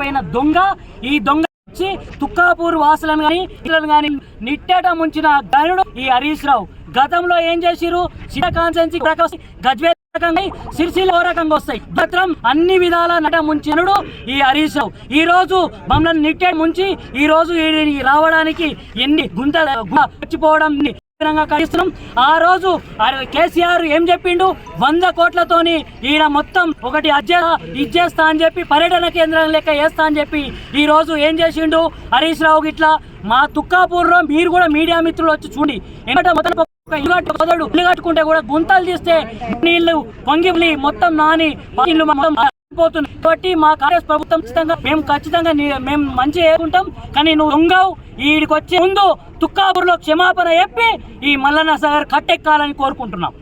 పైన దొంగ ఈ దొంగ వచ్చి తుక్కాపూర్ వాసులను గాని ఇళ్ళను నిట్టేట ముంచిన గరుడు ఈ హరీష్ రావు. గతంలో ఏం చేసిరు సీత కాన్సెన్సీ గజ్వే రకంగా సిరిసిల్ల ఓ రకంగా వస్తాయి. భద్రం అన్ని విధాల నట ముంచినడు ఈ హరీష్ రావు. ఈ రోజు మమ్మల్ని నిట్టే ముంచి ఈ రోజు రావడానికి ఎన్ని గుంత వచ్చిపోవడం ఖండిస్తున్నాం. ఆ రోజు ఆ కేసీఆర్ ఏం చెప్పిండు? వంద కోట్లతోని ఈయన మొత్తం ఒకటి అజ్జే ఇచ్చేస్తా అని చెప్పి పర్యటన కేంద్రం లెక్క వేస్తా అని చెప్పి ఈ రోజు ఏం చేసిండు? హరీష్ రావు గిట్లా మా తుక్కాపూర్లో మీరు కూడా మీడియా మిత్రులు వచ్చి చూడండి. ఎందుకంటే మొదటి ఇల్లు కట్టుకుంటే కూడా గుంతలు తీస్తే నీళ్ళు పొంగిలి మొత్తం నాని ఇల్లు మొత్తం పోతుంది కాబట్టి మా కాంగ్రెస్ ప్రభుత్వం ఖచ్చితంగా మేము ఖచ్చితంగా మేము మంచి ఏకుంటాం కానీ నువ్వు దొంగవు. ఈడికి వచ్చే ముందు తుక్కాపూర్లో క్షమాపణ చెప్పి ఈ మల్లన్న సాగర్ కట్టెక్కాలని కోరుకుంటున్నాం.